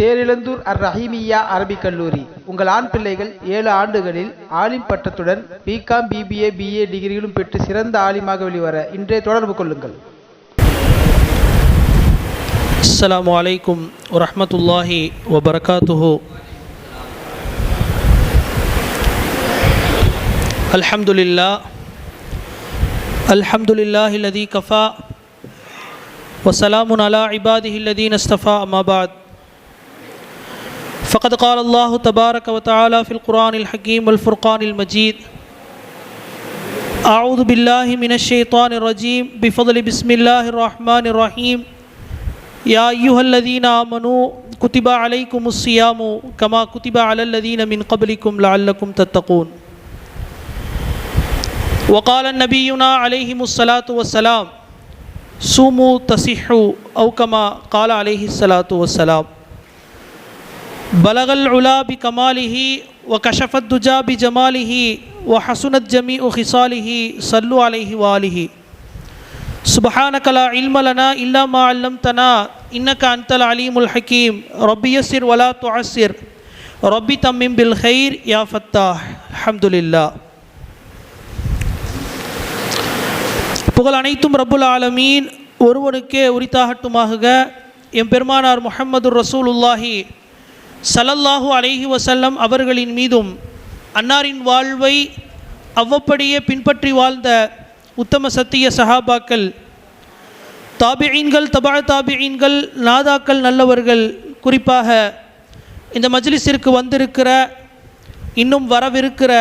தேரிழந்தூர் அர் ரஹீமியா அரபிக் கல்லூரி. உங்கள் ஆண் பிள்ளைகள் ஏழு ஆண்டுகளில் ஆலிம் பட்டத்துடன் பிகாம் பிபிஏ பிஏ டிகிரிகளும் பெற்று சிறந்த ஆலிமாக வெளிவர இன்றைய தொடர்பு கொள்ளுங்கள். அஸ்லாம் வலைக்கும் வரமத்துல்லாஹி வபர்காத்துஹு. அல்ஹம்துலில்லா அல்ஹம்துலில்லாஹி. லதி கஃபா. வசலாமுன் அலா இபாதிஹி லதீன் அஸ்தஃபா அமாபாத் فقد قال الله تبارك وتعالى في القرآن الحكيم والفرقان المجيد أعوذ بالله من الشيطان الرجيم. بفضل بسم الله الرحمن الرحيم. يا أيها الذين آمنوا كتب عليكم الصيام كما كتب على الذين من قبلكم لعلكم تتقون. وقال نبينا عليهم الصلاة والسلام صوموا تصحوا أو كما قال عليه الصلاة والسلام. بلغ العلا بكماله وكشف الدجى بجماله وحسنت جميع خصاله صلوا عليه وآله سبحانك لا علم لنا إلا ما علمتنا إنك أنت العليم الحكيم ربي يسر ولا تعسر ربي تمم بالخير يا فتاح الحمد لله புகழ் அனைத்தும் ரப்புல் ஆலமீன் ஒருவனுக்கே உரித்தாகட்டுமாக எம் பெருமானார் முஹம்மது ரசூலுல்லாஹி சலல்லாஹு அலைஹி வசல்லம் அவர்களின் மீதும் அன்னாரின் வாழ்வை அவ்வப்படியே பின்பற்றி வாழ்ந்த உத்தம சத்திய சஹாபாக்கள் தாபியீன்கள் தபா தாபியீன்கள் நாதாக்கள் நல்லவர்கள் குறிப்பாக இந்த மஜ்லிஸிற்கு வந்திருக்கிற இன்னும் வரவிருக்கிற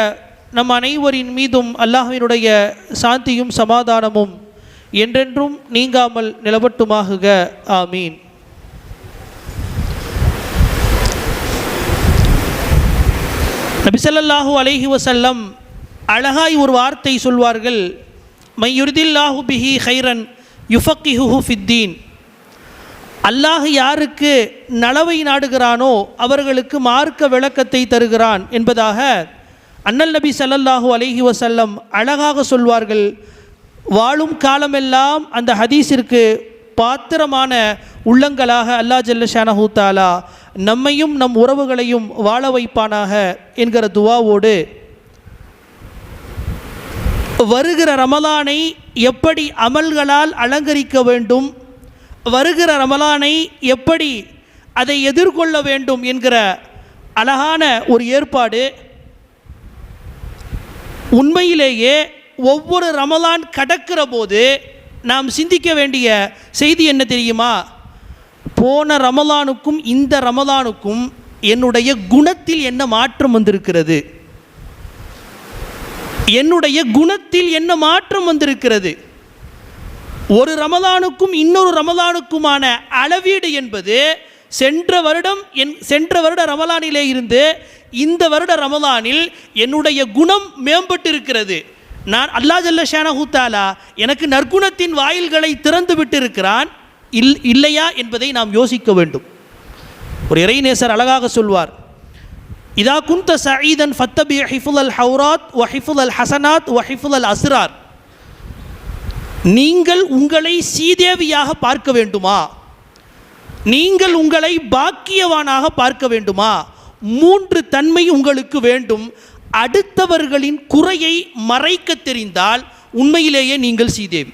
நம் அனைவரின் மீதும் அல்லாஹினுடைய சாந்தியும் சமாதானமும் என்றென்றும் நீங்காமல் நிலவட்டுமாகுக. ஆமீன். நபிசல்லாஹூ அலஹி வசல்லம் அழகாய் ஒரு வார்த்தை சொல்வார்கள். மையுரிதில்லாஹு பிஹி ஹைரன் யுஃபக்கிஹு ஃபித்தீன். அல்லாஹ் யாருக்கு நலவை நாடுகிறானோ அவர்களுக்கு மார்க்க விளக்கத்தை தருகிறான் என்பதாக அண்ணல் நபி சல்லல்லாஹூ அலஹி வசல்லம் அழகாக சொல்வார்கள். வாழும் காலமெல்லாம் அந்த ஹதீஸிற்கு பாத்திரமான உள்ளங்களாக அல்லாஹ் ஜல்ல ஷானஹூ தாலா நம்மையும் நம் உறவுகளையும் வாழ வைப்பானாக என்கிற துவாவோடு வருகிற ரமலானை எப்படி அமல்களால் அலங்கரிக்க வேண்டும் வருகிற ரமலானை எப்படி அதை எதிர்கொள்ள வேண்டும் என்கிற அழகான ஒரு ஏற்பாடு. உண்மையிலேயே ஒவ்வொரு ரமலான் கடக்கிற போது நாம் சிந்திக்க வேண்டிய செய்தி என்ன தெரியுமா? போன ரமலானுக்கும் இந்த ரமலானுக்கும் என்னுடைய குணத்தில் என்ன மாற்றம் வந்திருக்கிறது? என்னுடைய குணத்தில் என்ன மாற்றம் வந்திருக்கிறது? ஒரு ரமலானுக்கும் இன்னொரு ரமலானுக்குமான அளவீடு என்பது சென்ற வருடம் என் சென்ற வருட ரமலானிலே இருந்து இந்த வருட ரமலானில் என்னுடைய குணம் மேம்பட்டிருக்கிறது. நான் அல்லா ஜல்ல ஷானஹூத்தாலா எனக்கு நற்குணத்தின் வாயில்களை திறந்து விட்டிருக்கிறான் இல் இல்லையா என்பதை நாம் யோசிக்க வேண்டும். ஒரு இறைநேசர் அழகாக சொல்வார் இதா குந்த சயீதன் ஃபத்தபி ஹிஃபுல் அல் ஹவுராத் வ ஹிஃபுல் அல் ஹசனாத் வ ஹிஃபுல் அல் அஸ்ரார். நீங்கள் உங்களை சீதேவியாக பார்க்க வேண்டுமா? நீங்கள் உங்களை பாக்கியவானாக பார்க்க வேண்டுமா? மூன்று தன்மை உங்களுக்கு வேண்டும். அடுத்தவர்களின் குறையை மறைக்க தெரிந்தால் உண்மையிலேயே நீங்கள் சீதேவி.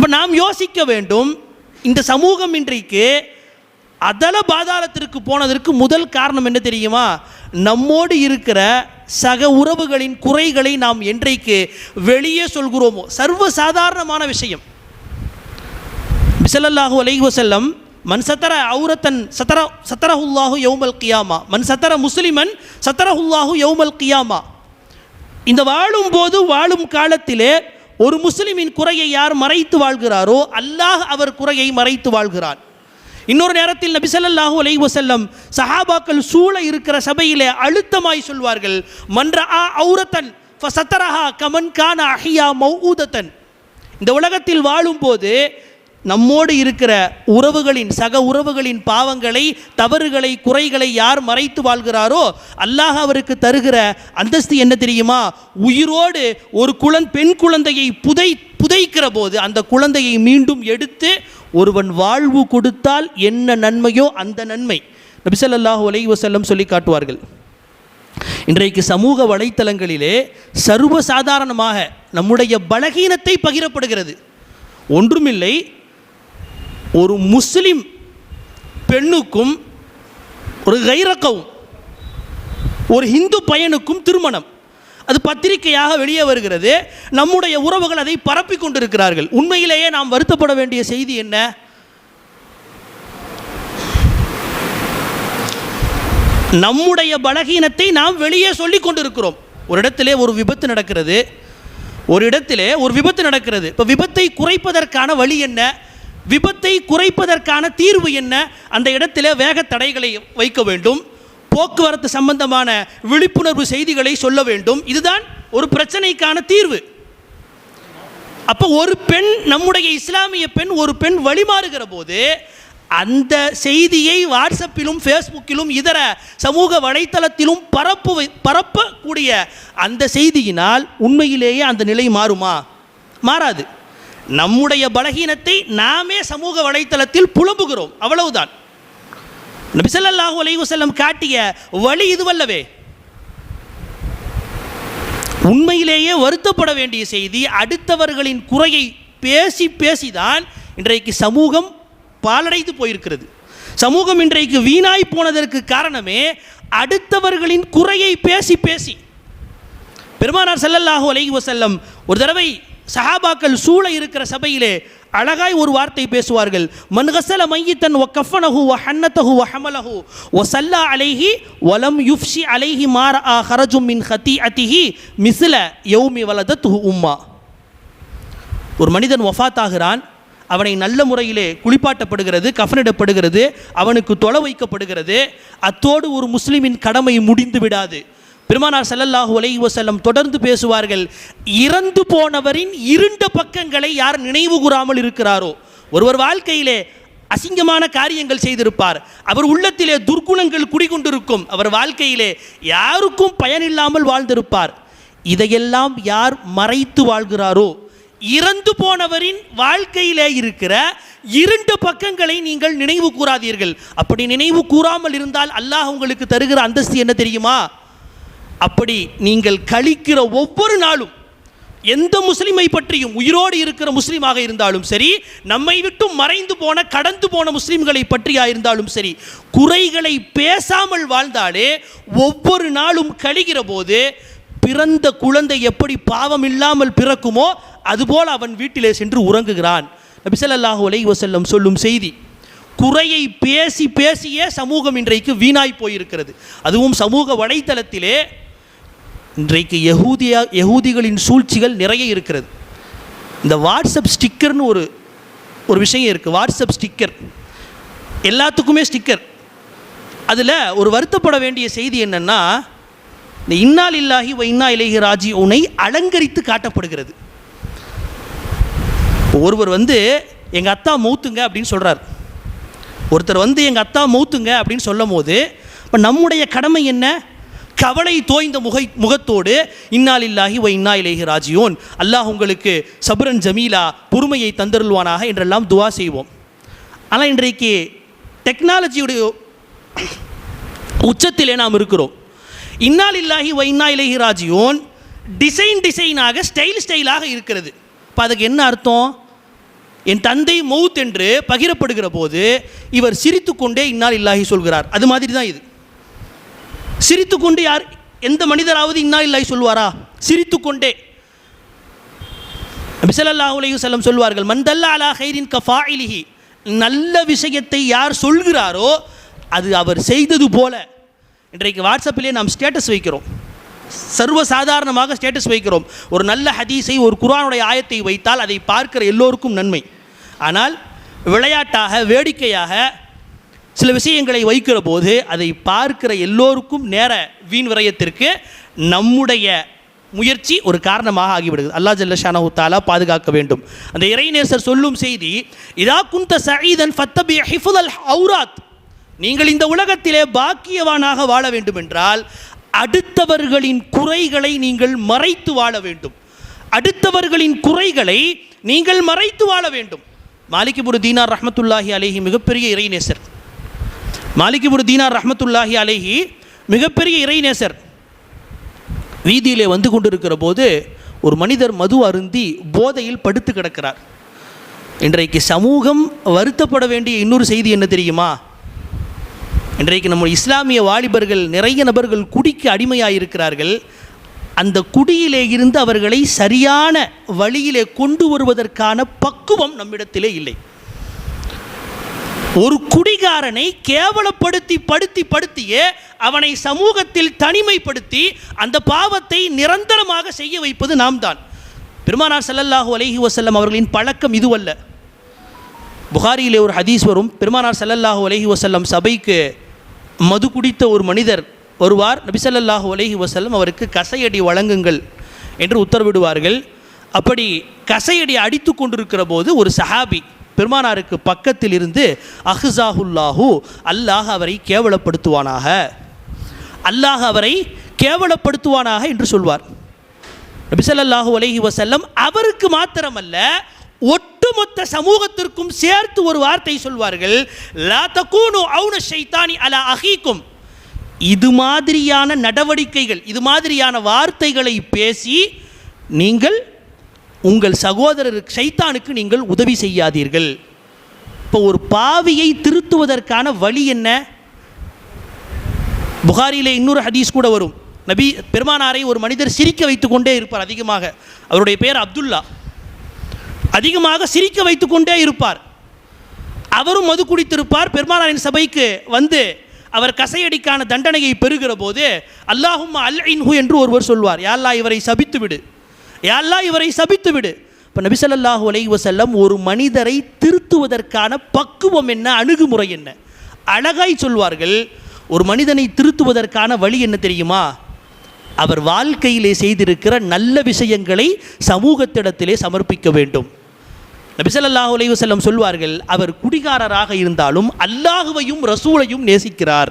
அப்போ நாம் யோசிக்க வேண்டும் இந்த சமூகம் இன்றைக்கு அதல பாதாளத்திற்கு போனதற்கு முதல் காரணம் என்ன தெரியுமா? நம்மோடு இருக்கிற சக உறவுகளின் குறைகளை நாம் என்றைக்கு வெளியே சொல்கிறோமோ? சர்வ சாதாரணமான விஷயம். பிசலல்லாஹு அலைஹி மண் மன் சத்தர அவுரத்தன் சத்தர சத்தரஹுல்லாஹு யௌமல் கியாமா. மன் சத்தர முஸ்லிமன் சத்தரஹுல்லாஹு யௌமல் கியாமா. இந்த வாழும் போது வாழும் காலத்திலே ஒரு முஸ்லிமின் குறையை யார் மறைத்து வாழ்கிறாரோ அல்லாஹ் அவர் குறையை மறைத்து வாழ்கிறான் இன்னொரு நேரத்தில் நபிசல்லாஹு அலை வசல்லம் சஹாபாக்கள் சூழ இருக்கிற சபையிலே அழுத்தமாய் சொல்வார்கள் மன்ற ஆ ஔரத்தன் ஃபசத்தரஹா கமன் கான அஹியா மௌதத்தன் இந்த உலகத்தில் வாழும்போது நம்மோடு இருக்கிற உறவுகளின் சக உறவுகளின் பாவங்களை தவறுகளை குறைகளை யார் மறைத்து வாழ்கிறாரோ அல்லாஹ் அவருக்கு தருகிற அந்தஸ்து என்ன தெரியுமா? உயிரோடு ஒரு குழந் பெண் குழந்தையை புதை புதைக்கிற போது அந்த குழந்தையை மீண்டும் எடுத்து ஒருவன் வாழ்வு கொடுத்தால் என்ன நன்மையோ அந்த நன்மை. நபிசல்லாஹு அலை வசல்லம் சொல்லி காட்டுவார்கள். இன்றைக்கு சமூக வலைத்தளங்களிலே சர்வசாதாரணமாக நம்முடைய பலகீனத்தை பகிரப்படுகிறது. ஒன்றுமில்லை ஒரு முஸ்லீம் பெண்ணுக்கும் ஒரு கைரக்கவும் ஒரு ஹிந்து பையனுக்கும் திருமணம். அது பத்திரிகையாக வெளியே வருகிறது. நம்முடைய உறவுகள் அதை பரப்பி கொண்டிருக்கிறார்கள். உண்மையிலேயே நாம் வருத்தப்பட வேண்டிய செய்தி என்ன? நம்முடைய பலகீனத்தை நாம் வெளியே சொல்லிக் கொண்டிருக்கிறோம். ஒரு இடத்திலே ஒரு விபத்து நடக்கிறது. ஒரு இடத்திலே ஒரு விபத்து நடக்கிறது. இப்போ விபத்தை குறைப்பதற்கான வழி என்ன? விபத்தை குறைப்பதற்கான தீர்வு என்ன? அந்த இடத்திலே வேக தடைகளை வைக்க வேண்டும். போக்குவரத்து சம்பந்தமான விழிப்புணர்வு செய்திகளை சொல்ல வேண்டும். இதுதான் ஒரு பிரச்சனைக்கான தீர்வு. அப்போ ஒரு பெண் நம்முடைய இஸ்லாமிய பெண் ஒரு பெண் வழிமாறுகிற போது அந்த செய்தியை வாட்ஸ்அப்பிலும் ஃபேஸ்புக்கிலும் இதர சமூக வலைத்தளத்திலும் பரப்பு பரப்பக்கூடிய அந்த செய்தியினால் உண்மையிலேயே அந்த நிலை மாறுமா? மாறாது. நம்முடைய பலகீனத்தை நாமே சமூக வலைத்தளத்தில் புலம்புகிறோம். அவ்வளவுதான். நபிசல்லாஹு அலைஹி செல்லம் காட்டிய வழி இதுவல்லவே. உண்மையிலேயே வருத்தப்பட வேண்டிய செய்தி அடுத்தவர்களின் குறையை பேசி பேசிதான் இன்றைக்கு சமூகம் பாலடைந்து போயிருக்கிறது. சமூகம் இன்றைக்கு வீணாய் போனதற்கு காரணமே அடுத்தவர்களின் குறையை பேசி பேசி. பெருமானார் செல்லல்லாஹோ அலைஹி வசல்லம் ஒரு தடவை சஹாபாக்கள் சூழ இருக்கிற சபையிலே அழகாய் ஒரு வார்த்தை பேசுவார்கள். மன் மையித்தன் ஒ கஃபனஹு ஒ ஹன்னத்தஹு ஒ ஹமலஹு ஒ சல்லா அலைஹி வலம் யுஃப்ஷி அலைஹி மாரா ஹரஜும் மின் ஹத்தி அத்திஹி மிசில யௌமி வலதத் உம்மா. ஒரு மனிதன் ஒஃபாத்தாகிறான் அவனை நல்ல முறையிலே குளிப்பாட்டப்படுகிறது கஃனிடப்படுகிறது அவனுக்கு தொலை வைக்கப்படுகிறது. அத்தோடு ஒரு முஸ்லிமின் கடமை முடிந்து விடாது. பெருமானார் செல்லல்லாஹு அலைஹி வசல்லம் தொடர்ந்து பேசுவார்கள் இறந்து போனவரின் இருண்ட பக்கங்களை யார் நினைவு கூறாமல் இருக்கிறாரோ? ஒருவர் வாழ்க்கையிலே அசிங்கமான காரியங்கள் செய்திருப்பார். அவர் உள்ளத்திலே துர்க்குணங்கள் குடிகொண்டிருக்கும். அவர் வாழ்க்கையிலே யாருக்கும் பயனில்லாமல் வாழ்ந்திருப்பார். இதையெல்லாம் யார் மறைத்து வாழ்கிறாரோ? இறந்து போனவரின் வாழ்க்கையிலே இருக்கிற இரண்டு பக்கங்களை நீங்கள் நினைவு கூறாதீர்கள். அப்படி நினைவு கூறாமல் இருந்தால் அல்லாஹ் உங்களுக்கு தருகிற அந்தஸ்து என்ன தெரியுமா? அப்படி நீங்கள் கழிக்கிற ஒவ்வொரு நாளும் எந்த முஸ்லிமை பற்றியும் உயிரோடு இருக்கிற முஸ்லீமாக இருந்தாலும் சரி நம்மை விட்டு மறைந்து போன கடந்து போன முஸ்லீம்களை பற்றியா இருந்தாலும் சரி குறைகளை பேசாமல் வாழ்ந்தாலே ஒவ்வொரு நாளும் கழிகிற போது பிறந்த குழந்தை எப்படி பாவம் இல்லாமல் பிறக்குமோ அதுபோல் அவன் வீட்டிலே சென்று உறங்குகிறான். நபிசல்லாஹு அலை வசல்லம் சொல்லும் செய்தி குறையை பேசி பேசியே சமூகம் இன்றைக்கு வீணாய் போயிருக்கிறது. அதுவும் சமூக வலைத்தளத்திலே இன்றைக்கு யகூதியா யகூதிகளின் சூழ்ச்சிகள் நிறைய இருக்கிறது. இந்த வாட்ஸ்அப் ஸ்டிக்கர்னு ஒரு ஒரு விஷயம் இருக்குது வாட்ஸ்அப் ஸ்டிக்கர். எல்லாத்துக்குமே ஸ்டிக்கர். அதில் ஒரு வருத்தப்பட வேண்டிய செய்தி என்னென்னா இந்த இன்னால் இல்லாஹி வ இன்னா இலேஹி ராஜி உனை அலங்கரித்து காட்டப்படுகிறது. ஒருவர் வந்து எங்கள் அத்தா மௌத்துங்க அப்படின்னு சொல்கிறார் ஒருத்தர் வந்து எங்கள் அத்தா மௌத்துங்க அப்படின்னு சொல்லும் போது இப்போ நம்முடைய கடமை என்ன? கவலை தோய்ந்த முகை முகத்தோடு இன்னால் இல்லாஹி வ இன்னா இலேஹி ராஜியோன். அல்லாஹ் உங்களுக்கு சபுரன் ஜமீலா பொறுமையை தந்தருள்வானாக என்றெல்லாம் துவா செய்வோம். ஆனால் இன்றைக்கு டெக்னாலஜியுடைய உச்சத்திலே நாம் இருக்கிறோம். இன்னால் இல்லாஹி வ இன்னா இலேஹி ராஜியோன் டிசைன் டிசைனாக ஸ்டைல் ஸ்டைலாக இருக்கிறது. இப்போ அதுக்கு என்ன அர்த்தம்? என் தந்தை மவுத் என்று பகிரப்படுகிற போது இவர் சிரித்துக்கொண்டே இன்னால் இல்லாஹி சொல்கிறார். அது மாதிரி தான் இது. சிரித்துக்கொண்டு யார்? எந்த மனிதராவது இன்னா இல்லை சொல்வாரா? சிரித்துக்கொண்டே. நபிசல்லாஹு அலைஹி வஸல்லம் சொல்வார்கள் மந்தல்லா அலா ஹைரின் கஃபாயிலிஹி நல்ல விஷயத்தை யார் சொல்கிறாரோ அது அவர் செய்தது போல. இன்றைக்கு வாட்ஸ்அப்பிலே நாம் ஸ்டேட்டஸ் வைக்கிறோம். சர்வ சாதாரணமாக ஸ்டேட்டஸ் வைக்கிறோம். ஒரு நல்ல ஹதீஸை ஒரு குரானுடைய ஆயத்தை வைத்தால் அதை பார்க்கிற எல்லோருக்கும் நன்மை. ஆனால் விளையாட்டாக வேடிக்கையாக சில விஷயங்களை வைக்கிற போது அதை பார்க்கிற எல்லோருக்கும் நேர வீண் விரயத்திற்கு நம்முடைய முயற்சி ஒரு காரணமாக ஆகிவிடுது அல்லா ஜல்லஷானஹு தாலா பாதுகாக்க வேண்டும். அந்த இறைநேசர் சொல்லும் செய்தி இதா குந்த சயீதன் ஃபத்தபி ஹிஃபுதல் அவுராத். நீங்கள் இந்த உலகத்திலே பாக்கியவானாக வாழ வேண்டும் என்றால் அடுத்தவர்களின் குறைகளை நீங்கள் மறைத்து வாழ வேண்டும். அடுத்தவர்களின் குறைகளை நீங்கள் மறைத்து வாழ வேண்டும். மாலிகிபுரு தீனார் ரஹமத்துல்லாஹி அலேஹி மிகப்பெரிய இறைநேசர். மாலிகிபுர் தீனார் ரஹமத்துல்லாஹி அலைஹி மிகப்பெரிய இறைநேசர் வீதியிலே வந்து கொண்டிருக்கிற போது ஒரு மனிதர் மது அருந்தி போதையில் படுத்து கிடக்கிறார். இன்றைக்கு சமூகம் வருத்தப்பட வேண்டிய இன்னொரு செய்தி என்ன தெரியுமா? இன்றைக்கு நம்ம இஸ்லாமிய வாலிபர்கள் நிறைய நபர்கள் குடிக்கு அடிமையாக இருக்கிறார்கள் அந்த குடியிலே இருந்து அவர்களை சரியான வழியிலே கொண்டு வருவதற்கான பக்குவம் நம்மிடத்திலே இல்லை. ஒரு குடிகாரனை கேவலப்படுத்தி படுத்தி படுத்தியே அவனை சமூகத்தில் தனிமைப்படுத்தி அந்த பாவத்தை நிரந்தரமாக செய்ய வைப்பது நாம் தான் பெருமானார் ஸல்லல்லாஹு அலஹி வசல்லம் அவர்களின் பழக்கம் இதுவல்ல. புகாரியிலே ஒரு ஹதீஸ் வரும். பெருமானார் ஸல்லல்லாஹு அலஹி வசல்லம் சபைக்கு மது குடித்த ஒரு மனிதர் வருவார். நபிசல்லாஹு அலஹி வசல்லம் அவருக்கு கசையடி வழங்குங்கள் என்று உத்தரவிடுவார்கள். அப்படி கசையடி அடித்து கொண்டிருக்கிற போது ஒரு சஹாபி பெருமானாருக்கு பக்கத்தில் இருந்து அஹ்ஸாஹுல்லாஹு அல்லாஹ் அவரை கேவலப்படுத்துவானாக. அல்லாஹ் அவரை கேவலப்படுத்துவானாக என்று சொல்வார். நபி அலஹி வசல்லம் அவருக்கு மாத்திரமல்ல ஒட்டுமொத்த சமூகத்திற்கும் சேர்த்து ஒரு வார்த்தை சொல்வார்கள் லா தகூனு அவுன ஷைத்தானி அலா அஹீக்கும். இது மாதிரியான நடவடிக்கைகள் இது மாதிரியான வார்த்தைகளை பேசி நீங்கள் உங்கள் சகோதரர் ஷைத்தானுக்கு நீங்கள் உதவி செய்யாதீர்கள். இப்போ ஒரு பாவியை திருத்துவதற்கான வழி என்ன? புகாரியில் இன்னொரு ஹதீஸ் கூட வரும். நபி பெருமானாரை ஒரு மனிதர் சிரிக்க வைத்துக்கொண்டே இருப்பார் அதிகமாக. அவருடைய பெயர் அப்துல்லா. அதிகமாக சிரிக்க வைத்துக்கொண்டே இருப்பார். அவரும் மது குடித்திருப்பார். பெருமானாரின் சபைக்கு வந்து அவர் கசையடிக்கான தண்டனையை பெறுகிற போது அல்லாஹும் அல் இன்ஹு என்று ஒருவர் சொல்வார். யாழ்லா இவரை சபித்து விடு யாரெல்லாம் இவரை சபித்து விடு. இப்போ நபிசல்லாஹு அலைஹி வஸல்லம் ஒரு மனிதரை திருத்துவதற்கான பக்குவம் என்ன அணுகுமுறை என்ன? அழகாய் சொல்வார்கள் ஒரு மனிதனை திருத்துவதற்கான வழி என்ன தெரியுமா? அவர் வாழ்க்கையிலே செய்திருக்கிற நல்ல விஷயங்களை சமூகத்திடத்திலே சமர்ப்பிக்க வேண்டும். நபிசல்லாஹு அலைஹி செல்லம் சொல்வார்கள் அவர் குடிகாரராக இருந்தாலும் அல்லாஹுவையும் ரசூலையும் நேசிக்கிறார்.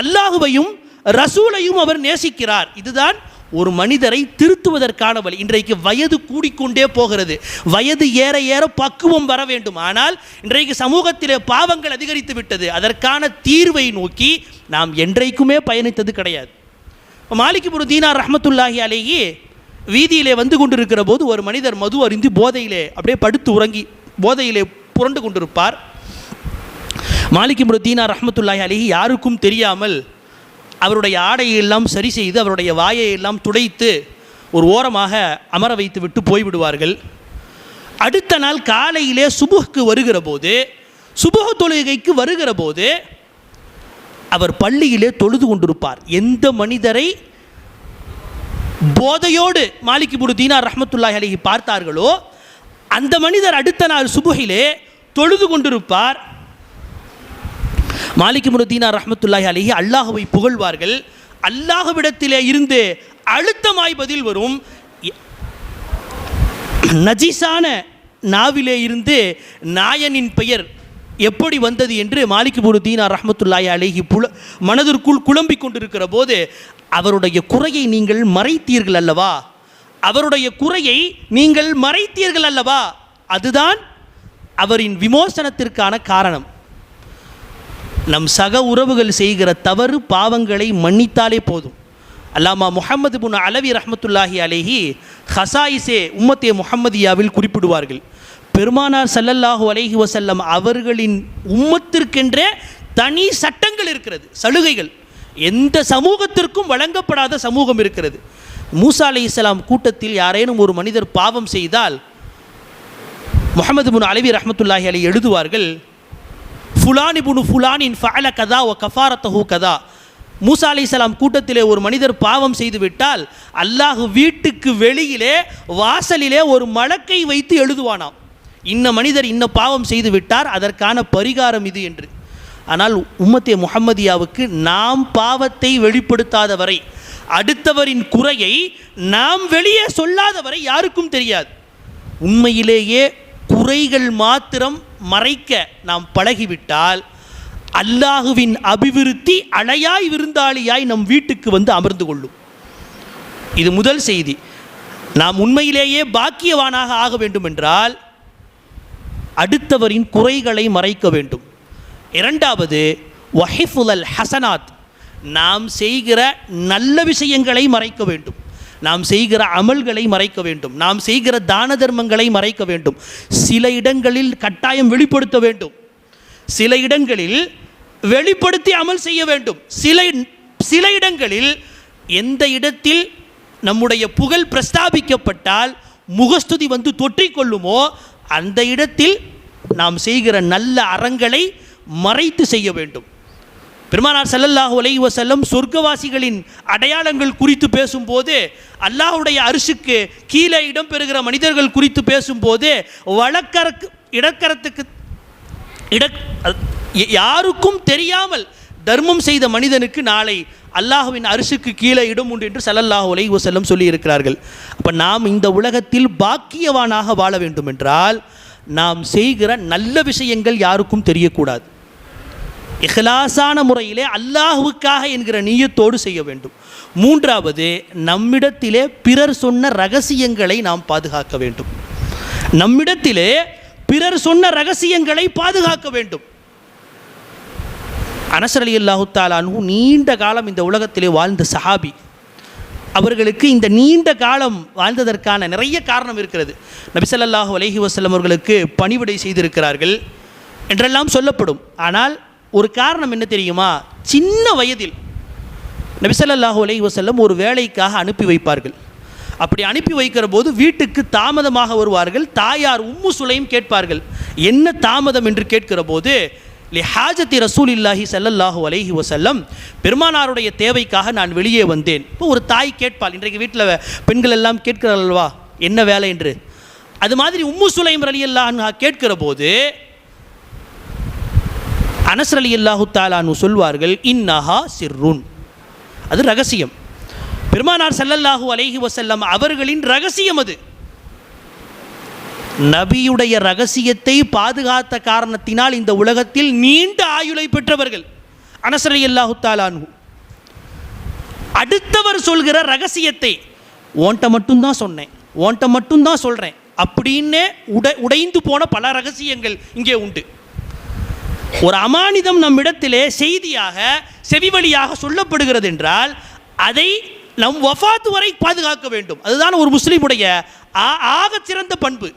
அல்லாஹுவையும் ரசூலையும் அவர் நேசிக்கிறார். இதுதான் ஒரு மனிதரை திருத்துவதற்கான வழி. இன்றைக்கு வயது கூடிக்கொண்டே போகிறது. வயது ஏற ஏற பக்குவம் வர வேண்டும். ஆனால் இன்றைக்கு சமூகத்திலே பாவங்கள் அதிகரித்து விட்டது. அதற்கான தீர்வை நோக்கி நாம் என்றைக்குமே பயணித்தது கிடையாது. மாலிகிபுரு தீனார் ரஹமத்துல்லாஹி அலேஹி வீதியிலே வந்து கொண்டிருக்கிற போது ஒரு மனிதர் மது அறிந்து போதையிலே அப்படியே படுத்து உறங்கி போதையிலே புரண்டு கொண்டிருப்பார். மாலிகிபுரு தீனார் ரஹமத்துல்லாஹி அலேஹி யாருக்கும் தெரியாமல் அவருடைய ஆடையெல்லாம் சரி செய்து அவருடைய வாயை எல்லாம் துடைத்து ஒரு ஓரமாக அமர வைத்து விட்டு போய்விடுவார்கள். அடுத்த நாள் காலையிலே சுபுகுக்கு வருகிற போது சுபுக தொழுகைக்கு வருகிற போது அவர் பள்ளியிலே தொழுது கொண்டிருப்பார். எந்த மனிதரை போதையோடு மாலிகிபுடு தீனார் ரஹமத்துல்லாஹ் அலிஹி பார்த்தார்களோ அந்த மனிதர் அடுத்த நாள் சுபுகிலே தொழுது கொண்டிருப்பார். மாலிகிபுடு ரஹமத்துல்லாஹி அலிஹி அல்லாஹுவை புகழ்வார்கள். அல்லாஹுவிடத்திலே இருந்து அழுத்தமாய் பதில் வரும். நஜீஸான நாவிலே இருந்து நாயனின் பெயர் எப்படி வந்தது என்று மாலிகுபுரு தீனார் ரஹமத்துல்லாய் அழகி புல மனதிற்குள் குழம்பிக் கொண்டிருக்கிற போது அவருடைய குறையை நீங்கள் மறைத்தீர்கள் அல்லவா? அவருடைய குறையை நீங்கள் மறைத்தீர்கள் அல்லவா? அதுதான் அவரின் விமோசனத்திற்கான காரணம். நம் சக உறவுகள் செய்கிற தவறு பாவங்களை மன்னித்தாலே போதும். அல்லாமா முஹம்மது புன் அலவி ரஹமத்துல்லாஹி அலேஹி ஹசாயிசே உம்மத்தே முஹம்மதியாவில் குறிப்பிடுவார்கள். பெருமானார் சல்லல்லாஹு அலைஹி வசல்லம் அவர்களின் உம்மத்திற்கென்றே தனி சட்டங்கள் இருக்கிறது சலுகைகள். எந்த சமூகத்திற்கும் வழங்கப்படாத சமூகம் இருக்கிறது. மூசா அலி இஸ்லாம் கூட்டத்தில் யாரேனும் ஒரு மனிதர் பாவம் செய்தால் முகமது புன் அலவி ரஹமத்துல்லாஹி அலி எழுதுவார்கள் ஃபுலானி புனு ஃபுலானின் ஃபஅல கதா ஒ கஃபாரத்தஹூ கதா. மூசா அலி இஸ்லாம் கூட்டத்திலே ஒரு மனிதர் பாவம் செய்துவிட்டால் அல்லாஹ் வீட்டுக்கு வெளியிலே வாசலிலே ஒரு மலக்கை வைத்து எழுதுவானாம். இன்ன மனிதர் இன்ன பாவம் செய்து விட்டார் அதற்கான பரிகாரம் இது என்று. ஆனால் உம்மத்தே முகம்மதியாவுக்கு நாம் பாவத்தை வெளிப்படுத்தாத வரை அடுத்தவரின் குறையை நாம் வெளியே சொல்லாத வரை யாருக்கும் தெரியாது. உண்மையிலேயே குறைகள் மாத்திரம் மறைக்க நாம் பழகிவிட்டால் அல்லாஹுவின் அபிவிருத்தி அலையாய் விருந்தாளியாய் நம் வீட்டுக்கு வந்து அமர்ந்து கொள்ளும். இது முதல் செய்தி. நாம் உண்மையிலேயே பாக்கியவானாக ஆக வேண்டும் என்றால் அடுத்தவரின் குறைகளை மறைக்க வேண்டும். இரண்டாவது வஹிஃபுல் ஹசனாத். நாம் செய்கிற நல்ல விஷயங்களை மறைக்க வேண்டும். நாம் செய்கிற அமல்களை மறைக்க வேண்டும். நாம் செய்கிற தான தர்மங்களை மறைக்க வேண்டும். சில இடங்களில் கட்டாயம் வெளிப்படுத்த வேண்டும். சில இடங்களில் வெளிப்படுத்தி அமல் செய்ய வேண்டும். சில சில இடங்களில் எந்த இடத்தில் நம்முடைய புகழ் பிரஸ்தாபிக்கப்பட்டால் முகஸ்துதி வந்து தொற்றிக்கொள்ளுமோ அந்த இடத்தில் நாம் செய்கிற நல்ல அறங்களை மறைத்து செய்ய வேண்டும். பெருமானார் ஸல்லல்லாஹு அலைஹி வஸல்லம் சொர்க்கவாசிகளின் அடையாளங்கள் குறித்து பேசும்போது அல்லாஹுடைய அரிசுக்கு கீழே இடம்பெறுகிற மனிதர்கள் குறித்து பேசும்போது வழக்கரக்கு இடக்கரத்துக்கு இட யாருக்கும் தெரியாமல் தர்மம் செய்த மனிதனுக்கு நாளை அல்லாஹுவின் அரிசுக்கு கீழே இடம் உண்டு என்று சல்லல்லாஹு அலைஹி வஸல்லம் சொல்லியிருக்கிறார்கள். அப்போ நாம் இந்த உலகத்தில் பாக்கியவானாக வாழ வேண்டும் என்றால் நாம் செய்கிற நல்ல விஷயங்கள் யாருக்கும் தெரியக்கூடாது. இஹ்லாசான முறையிலே அல்லாஹுவுக்காக என்கிற நீயத்தோடு செய்ய வேண்டும். மூன்றாவது நம்மிடத்திலே பிறர் சொன்ன ரகசியங்களை நாம் பாதுகாக்க வேண்டும். நம்மிடத்திலே பிறர் சொன்ன ரகசியங்களை பாதுகாக்க வேண்டும். அனசர் அலி அல்லாஹு தாலானு நீண்ட காலம் இந்த உலகத்திலே வாழ்ந்த சஹாபி. அவர்களுக்கு இந்த நீண்ட காலம் வாழ்ந்ததற்கான நிறைய காரணம் இருக்கிறது. நபிசல்லாஹு அலஹி வஸல்லம் அவர்களுக்கு பணிவிடை செய்திருக்கிறார்கள் என்றெல்லாம் சொல்லப்படும். ஆனால் ஒரு காரணம் என்ன தெரியுமா? சின்ன வயதில் நபிசல்லாஹு அலை வசல்லம் ஒரு வேலைக்காக அனுப்பி வைப்பார்கள். அப்படி அனுப்பி வைக்கிற போது வீட்டுக்கு தாமதமாக வருவார்கள். தாயார் உம்மு சுலையும் கேட்பார்கள் என்ன தாமதம்? என்று கேட்கிற போது லிஹாஜத்தி ரசூல் இல்லாஹி சல்லல்லாஹு அலைஹி வசல்லம் பெருமானாருடைய தேவைக்காக நான் வெளியே வந்தேன். இப்போ ஒரு தாய் கேட்பாள் இன்றைக்கு வீட்டில் பெண்கள் எல்லாம் கேட்கிறார்கள்வா என்ன வேலை? என்று. அது மாதிரி உம்மு சுலைம் ரலி அல்லாஹ் கேட்கிற போது அனஸ் அலி அல்லாஹு தாலானு சொல்வார்கள் இன்னஹா சிர்ருன். அது ரகசியம். பெருமானார் சல்லல்லாஹு அலைஹி வசல்லம் அவர்களின் ரகசியம் அது. நபியுடைய ரகசியத்தை பாதுகாத்த காரணத்தினால் இந்த உலகத்தில் நீண்ட ஆயுளை பெற்றவர்கள். அனசரலி அலி அல்லாஹு தாலானு அடுத்தவர் சொல்கிற ரகசியத்தை ஓன்ட்ட மட்டும்தான் சொன்னேன் ஓன்ட்ட மட்டும்தான் சொல்கிறேன் அப்படின்னு உடை உடைந்து போன பல ரகசியங்கள் இங்கே உண்டு. ஒரு அமானிதம் நம்மிடத்திலே செய்தியாக செவிவழியாக சொல்லப்படுகிறது என்றால் அதை நம் வஃபாத்து வரை பாதுகாக்க வேண்டும். அதுதான் ஒரு முஸ்லீமுடைய ஆ- சிறந்த பண்பு.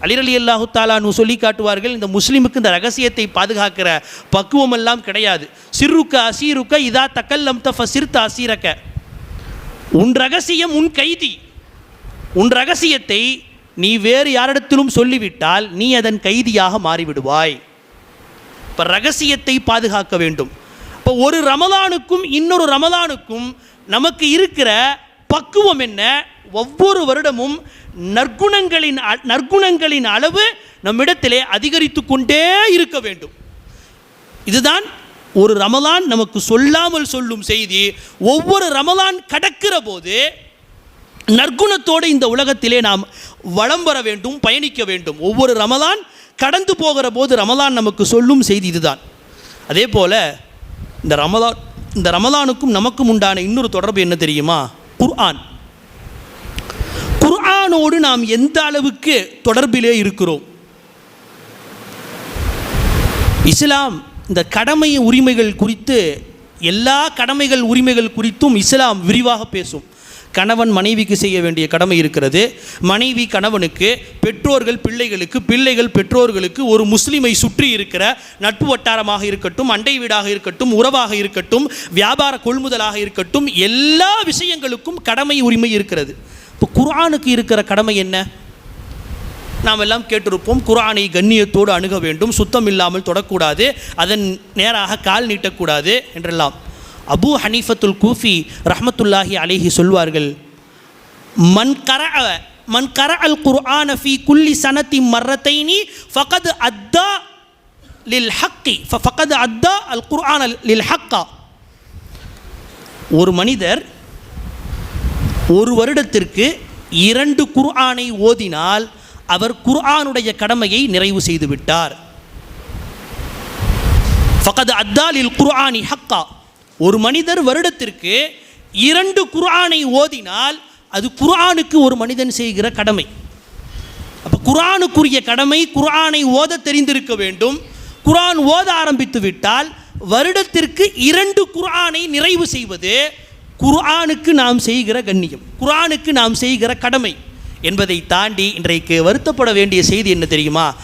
அலிர் அலி அல்லாஹு தாலானு சொல்லி காட்டுவார்கள் இந்த முஸ்லீமுக்கு இந்த ரகசியத்தை பாதுகாக்கிற பக்குவம் எல்லாம் கிடையாது. சிறுக்க அசீருக்க இதா தக்கல்லம் தஃப சிறுத்த அசீரக்க. உன் ரகசியம் உன் கைதி. உன் ரகசியத்தை நீ வேறு யாரிடத்திலும் சொல்லிவிட்டால் நீ அதன் கைதியாக மாறிவிடுவாய். இப்போ ரகசியத்தை பாதுகாக்க வேண்டும். இப்போ ஒரு ரமலானுக்கும் இன்னொரு ரமலானுக்கும் நமக்கு இருக்கிற பக்குவம் என்ன? ஒவ்வொரு வருடமும் நற்குணங்களின் அ- நற்குணங்களின் அளவு நம்மிடத்திலே அதிகரித்து கொண்டே இருக்க வேண்டும். இதுதான் ஒரு ரமலான் நமக்கு சொல்லாமல் சொல்லும் செய்தி. ஒவ்வொரு ரமலான் கடக்கிற போது நற்குணத்தோடு இந்த உலகத்திலே நாம் வளம் வர வேண்டும் பயணிக்க வேண்டும். ஒவ்வொரு ரமலான் கடந்து போகிற போது ரமலான் நமக்கு சொல்லும் செய்தி இதுதான். அதே போல் இந்த ரமலான் இந்த ரமலானுக்கும் நமக்கும் உண்டான இன்னொரு தொடர்பு என்ன தெரியுமா? குர்ஆன். குர்ஆனோடு நாம் எந்த அளவுக்கு தொடர்பிலே இருக்கிறோம்? இஸ்லாம் இந்த கடமை உரிமைகள் குறித்து எல்லா கடமைகள் உரிமைகள் குறித்தும் இஸ்லாம் விரிவாக பேசும். கணவன் மனைவிக்கு செய்ய வேண்டிய கடமை இருக்கிறது. மனைவி கணவனுக்கு பெற்றோர்கள் பிள்ளைகளுக்கு பிள்ளைகள் பெற்றோர்களுக்கு ஒரு முஸ்லீமை சுற்றி இருக்கிற நட்பு வட்டாரமாக இருக்கட்டும் அண்டை வீடாக இருக்கட்டும் உறவாக இருக்கட்டும் வியாபார கொள்முதலாக இருக்கட்டும் எல்லா விஷயங்களுக்கும் கடமை உரிமை இருக்கிறது. இப்போ குரானுக்கு இருக்கிற கடமை என்ன? நாம் எல்லாம் கேட்டிருப்போம் குரானை கண்ணியத்தோடு அணுக வேண்டும் சுத்தம் இல்லாமல் தொடக்கூடாது அதன் நேராக கால் நீட்டக்கூடாது என்றெல்லாம். அபூ ஹனீஃபத்துல் கூஃபி ரஹமத்துல்லாஹி அலேஹி சொல்வார்கள் மன்கர கர மன் கர அல் குர்ஆன ஃபி குல்லி சனத்தி மர்ரத்தைனி ஃபகத் அத்தா லில் ஹக்கி. ஃபகத் அத்தா அல் குர்ஆன லில் ஹக்கா. ஒரு மனிதர் ஒரு வருடத்திற்கு இரண்டு குர்ஆனை ஓதினால் அவர் குர்ஆனுடைய கடமையை நிறைவு செய்துவிட்டார் ஃபகத் அத்தா லில் குர்ஆனி ஹக்கா. ஒரு மனிதர் வருடத்திற்கு இரண்டு குரானை ஓதினால் அது குரானுக்கு ஒரு மனிதன் செய்கிற கடமை. அப்போ குரானுக்குரிய கடமை குரானை ஓத தெரிந்திருக்க வேண்டும். குரான் ஓத ஆரம்பித்து விட்டால் வருடத்திற்கு இரண்டு குரானை நிறைவு செய்வது குரானுக்கு நாம் செய்கிற கண்ணியம் குரானுக்கு நாம் செய்கிற கடமை என்பதை தாண்டி இன்றைக்கு வருத்தப்பட வேண்டிய செய்தி என்ன தெரியுமா?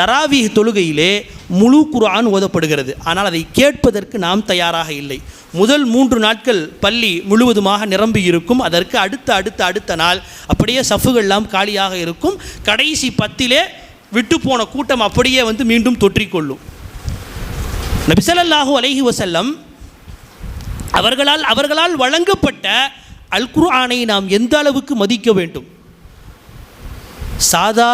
தராவீஹ் தொழுகையிலே முழு குரான் ஓதப்படுகிறது. ஆனால் அதை கேட்பதற்கு நாம் தயாராக இல்லை. முதல் மூன்று நாட்கள் பள்ளி முழுவதுமாக நிரம்பி இருக்கும். அதற்கு அடுத்த அடுத்த அடுத்த நாள் அப்படியே சஃப்புகள்லாம் காலியாக இருக்கும். கடைசி பத்திலே விட்டு போன கூட்டம் அப்படியே வந்து மீண்டும் தொற்றிக்கொள்ளும் நபிசல்லாஹூ அலஹி வசல்லம் அவர்களால் அவர்களால் வழங்கப்பட்ட அல் குர்ஆனை நாம் எந்த அளவுக்கு மதிக்க வேண்டும்? சாதா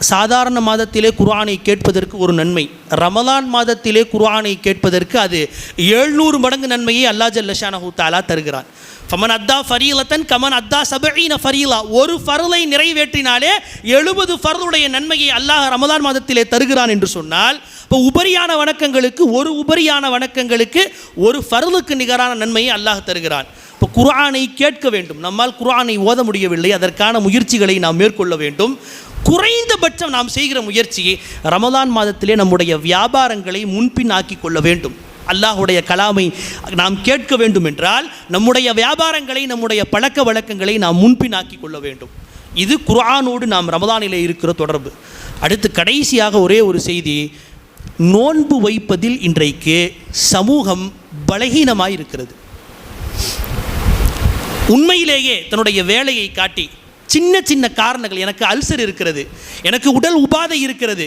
சாதாரண மாதத்திலே குர்ஆனை கேட்பதற்கு ஒரு நன்மை. ரமலான் மாதத்திலே குர்ஆனை கேட்பதற்கு அது எழுநூறு மடங்கு நன்மையை அல்லாஹ் ஜல்லஷானஹூ தாலா தருகிறான். ஃபமன் அத்தா ஃபரீலத்தன் கமன் அத்தா சபீன ஃபரீலா. ஒரு ஃபருளை நிறைவேற்றினாலே எழுபது ஃபர்லுடைய நன்மையை அல்லாஹ் ரமதான் மாதத்திலே தருகிறான் என்று சொன்னால் இப்போ உபரியான வணக்கங்களுக்கு ஒரு உபரியான வணக்கங்களுக்கு ஒரு ஃபருளுக்கு நிகரான நன்மையை அல்லாஹ் தருகிறான். இப்போ குர்ஆனை கேட்க வேண்டும். நம்மால் குர்ஆனை ஓத முடியவில்லை. அதற்கான முயற்சிகளை நாம் மேற்கொள்ள வேண்டும். குறைந்தபட்சம் நாம் செய்கிற முயற்சியை ரமதான் மாதத்திலே நம்முடைய வியாபாரங்களை முன்பின் ஆக்கிக் கொள்ள வேண்டும். அல்லாஹுடைய கலாமை நாம் கேட்க வேண்டும் என்றால் நம்முடைய வியாபாரங்களை நம்முடைய பழக்க வழக்கங்களை நாம் முன்பின் ஆக்கிக் கொள்ள வேண்டும். இது குரானோடு நாம் ரமதானிலே இருக்கிற தொடர்பு. அடுத்து கடைசியாக ஒரே ஒரு செய்தி நோன்பு வைப்பதில் இன்றைக்கு சமூகம் பலகீனமாக இருக்கிறது உண்மையிலேயே தன்னுடைய வேலையை காட்டி சின்ன சின்ன காரணங்கள். எனக்கு அல்சர் இருக்கிறது. எனக்கு உடல் உபாதை இருக்கிறது.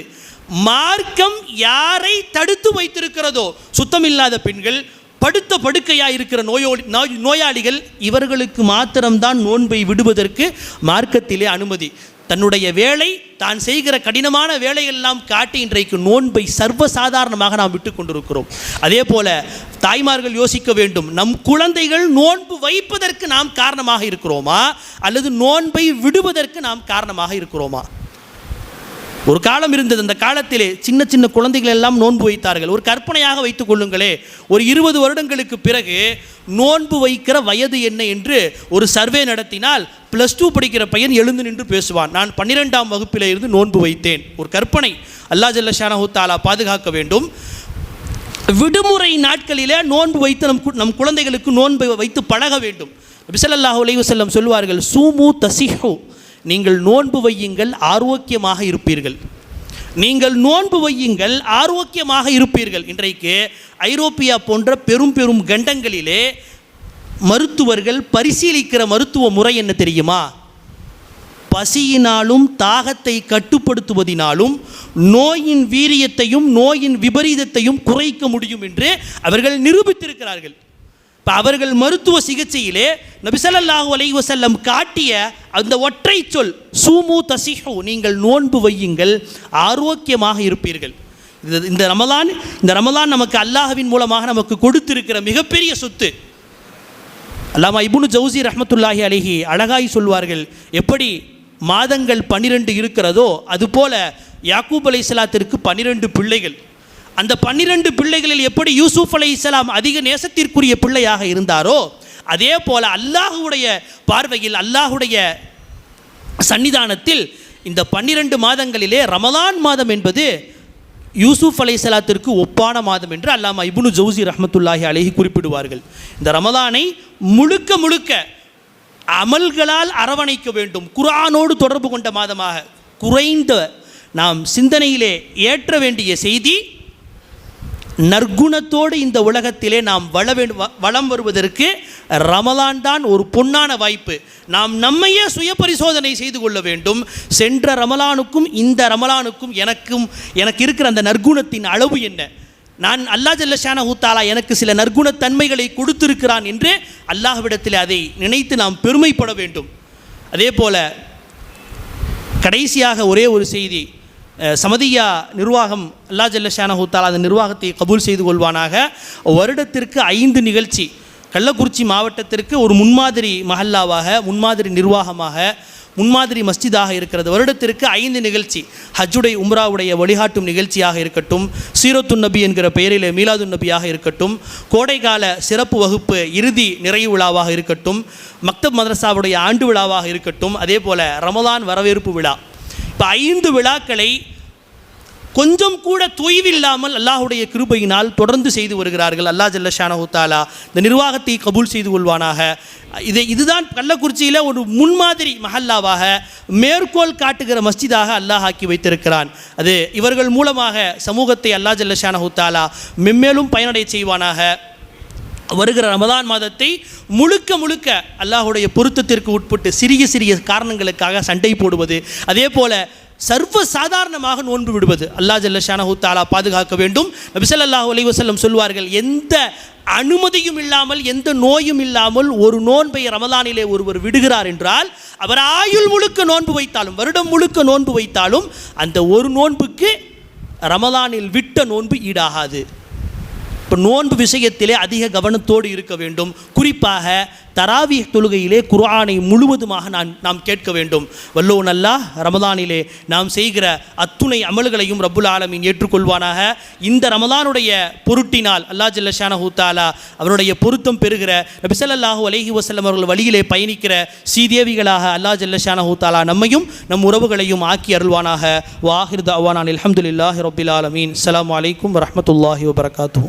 மார்க்கம் யாரை தடுத்து வைத்திருக்கிறதோ சுத்தமில்லாத பெண்கள் படுத்த படுக்கையாக இருக்கிற நோயோடி நோய் நோயாளிகள் இவர்களுக்கு மாத்திரம்தான் நோன்பை விடுவதற்கு மார்க்கத்திலே அனுமதி. தன்னுடைய வேலை தான் செய்கிற கடினமான வேலையெல்லாம் காட்டி இன்றைக்கு நோன்பை சர்வசாதாரணமாக நாம் விட்டு கொண்டிருக்கிறோம். அதே போல தாய்மார்கள் யோசிக்க வேண்டும் நம் குழந்தைகள் நோன்பு வைப்பதற்கு நாம் காரணமாக இருக்கிறோமா? அல்லது நோன்பை விடுவதற்கு நாம் காரணமாக இருக்கிறோமா? ஒரு காலம் இருந்தது. அந்த காலத்திலே சின்ன சின்ன குழந்தைகள் எல்லாம் நோன்பு வைத்தார்கள். ஒரு கற்பனையாக வைத்துக் கொள்ளுங்களே. ஒரு இருபது வருடங்களுக்கு பிறகு நோன்பு வைக்கிற வயது என்ன என்று ஒரு சர்வே நடத்தினால் ப்ளஸ் டூ படிக்கிற பையன் எழுந்து நின்று பேசுவான். நான் பன்னிரெண்டாம் வகுப்பில் இருந்து நோன்பு வைத்தேன். ஒரு கற்பனை. அல்லா ஜல்ல ஷானஹு தாலா பாதுகாக்க வேண்டும். விடுமுறை நாட்களிலே நோன்பு வைத்து நம் கு- நம் குழந்தைகளுக்கு நோன்பு வைத்து பழக வேண்டும். பிசல்லாஹு அலைஹி செல்லம் சொல்வார்கள் சூமு தசிஹூ நீங்கள் நோன்பு வையுங்கள் ஆரோக்கியமாக இருப்பீர்கள். நீங்கள் நோன்பு வையுங்கள் ஆரோக்கியமாக இருப்பீர்கள். இன்றைக்கு ஐரோப்பியா போன்ற பெரும் பெரும் கண்டங்களிலே மருத்துவர்கள் பரிசீலிக்கிற மருத்துவ முறை என்ன தெரியுமா? பசியினாலும் தாகத்தை கட்டுப்படுத்துவதினாலும் நோயின் வீரியத்தையும் நோயின் விபரீதத்தையும் குறைக்க முடியும் என்று அவர்கள் நிரூபித்திருக்கிறார்கள். இப்போ அவர்கள் மருத்துவ சிகிச்சையிலே நபிசல்லாஹு அலைஹி வஸல்லம் காட்டிய அந்த ஒற்றை சொல் சூமு தசிஹு நீங்கள் நோன்பு வையுங்கள் ஆரோக்கியமாக இருப்பீர்கள். இது இந்த ரமலான் இந்த ரமலான் நமக்கு அல்லாஹவின் மூலமாக நமக்கு கொடுத்திருக்கிற மிகப்பெரிய சொத்து. அல்லாமா இபுனு ஜவுசி ரஹ்மத்துல்லாஹி அலைஹி அழகாய் சொல்வார்கள் எப்படி மாதங்கள் பன்னிரெண்டு இருக்கிறதோ அதுபோல யாக்கூப் அலைஹிஸ்ஸலாத்திற்கு பன்னிரெண்டு பிள்ளைகள். அந்த பன்னிரண்டு பிள்ளைகளில் எப்படி யூசுப் இஸ்லாம் அதிக நேசத்திற்குரிய பிள்ளையாக இருந்தாரோ அதே போல அல்லாஹுடைய பார்வையில் அல்லாஹுடைய சன்னிதானத்தில் இந்த பன்னிரண்டு மாதங்களிலே ரமலான் மாதம் என்பது யூசுப் சலாத்திற்கு ஒப்பான மாதம் என்று அல்லாமா இபுனு ஜவுசி ரஹமத்துல்லாஹி அழகி குறிப்பிடுவார்கள். இந்த ரமலானை முழுக்க முழுக்க அமல்களால் அரவணைக்க வேண்டும். குரானோடு தொடர்பு கொண்ட மாதமாக குறைந்த நாம் சிந்தனையிலே ஏற்ற வேண்டிய செய்தி நற்குணத்தோடு இந்த உலகத்திலே நாம் வள வேண்டும் வ- வளம் வருவதற்கு ரமலான் தான் ஒரு பொன்னான வாய்ப்பு. நாம் நம்மையே சுய பரிசோதனை செய்து கொள்ள வேண்டும். சென்ற ரமலானுக்கும் இந்த ரமலானுக்கும் எனக்கும் எனக்கு இருக்கிற அந்த நற்குணத்தின் அளவு என்ன? நான் அல்லாஹ் ஜல்லஷான ஹூத்தாலா எனக்கு சில நற்குணத்தன்மைகளை கொடுத்திருக்கிறான் என்று அல்லாஹ்விடத்தில் அதை நினைத்து நாம் பெருமைப்பட வேண்டும். அதே போல கடைசியாக ஒரே ஒரு செய்தி சமதியா நிர்வாகம் அல்லா ஜல்ல ஹூத்தால் அந்த நிர்வாகத்தை கபூல் செய்து கொள்வானாக. வருடத்திற்கு ஐந்து நிகழ்ச்சி கள்ளக்குறிச்சி மாவட்டத்திற்கு ஒரு முன்மாதிரி மஹல்லாவாக முன்மாதிரி நிர்வாகமாக முன்மாதிரி மஸ்ஜிதாக இருக்கிறது. வருடத்திற்கு ஐந்து நிகழ்ச்சி ஹஜ்ஜுடைய உம்ராவுடைய வழிகாட்டும் நிகழ்ச்சியாக இருக்கட்டும் சீரத்து நபி என்கிற பெயரில் மீலாதுன் நபியாக இருக்கட்டும் கோடைக்கால சிறப்பு வகுப்பு இறுதி நிறைவு விழாவாக இருக்கட்டும் மக்தப் மதரசாவுடைய ஆண்டு விழாவாக இருக்கட்டும் அதே போல ரமதான் வரவேற்பு விழா. இப்போ ஐந்து விழாக்களை கொஞ்சம் கூட தொய்வில்லாமல் அல்லாஹுடைய கிருபையினால் தொடர்ந்து செய்து வருகிறார்கள். அல்லாஹ் ஜல்ல ஹுத்தாலா இந்த நிர்வாகத்தை கபூல் செய்து கொள்வானாக. இது இதுதான் கள்ளக்குறிச்சியில் ஒரு முன்மாதிரி மஹல்லாவாக மேற்கோள் காட்டுகிற மஸ்ஜிதாக அல்லாஹ் ஆக்கி வைத்திருக்கிறான். அது இவர்கள் மூலமாக சமூகத்தை அல்லாஹ் ஜல்ல ஹுத்தாலா தாலா மென்மேலும் பயனடைய செய்வானாக. வருகிற ரமதான் மாதத்தை முழுக்க முழுக்க அல்லாஹுடைய பொருத்தத்திற்கு உட்பட்டு சிறிய சிறிய காரணங்களுக்காக சண்டை போடுவது அதே போல சர்வ சாதாரணமாக நோன்பு விடுவது அல்லாஹ் ஜல்லஷானஹூ தாலா பாதுகாக்க வேண்டும். நபிசல்லாஹு அலைஹி வஸல்லம் சொல்வார்கள் எந்த அனுமதியும் இல்லாமல் எந்த நோயும் இல்லாமல் ஒரு நோன்பை ரமதானிலே ஒருவர் விடுகிறார் என்றால் அவர் ஆயுள் முழுக்க நோன்பு வைத்தாலும் வருடம் முழுக்க நோன்பு வைத்தாலும் அந்த ஒரு நோன்புக்கு ரமதானில் விட்ட நோன்பு ஈடாகாது. இப்போ நோன்பு விஷயத்திலே அதிக கவனத்தோடு இருக்க வேண்டும். குறிப்பாக தராவி தொழுகையிலே குர்ஆனை முழுவதுமாக நான் நாம் கேட்க வேண்டும். வல்லோன் அல்லாஹ் ரமதானிலே நாம் செய்கிற அத்துணை அமல்களையும் ரப்புல் ஆலமீன் ஏற்றுக்கொள்வானாக. இந்த ரமதானுடைய பொருட்டினால் அல்லாஹ் ஜல்லஷான ஹூத்தாலா அவருடைய பொருத்தம் பெறுகிற நபிசல்லாஹூ அலஹி வசல்லம் அவர்கள் வழியிலே பயணிக்கிற சீதேவிகளாக அல்லாஹ் ஜல்லஷான ஹூத்தாலா நம்மையும் நம் உறவுகளையும் ஆக்கி அருள்வானாக. வாஹிர் தாவானான் அலமதுல்லாஹி ரபுல் ஆலமீன். அலாம் வலைக்கம் வரமத்துல்லாஹி வபரகாத்தூ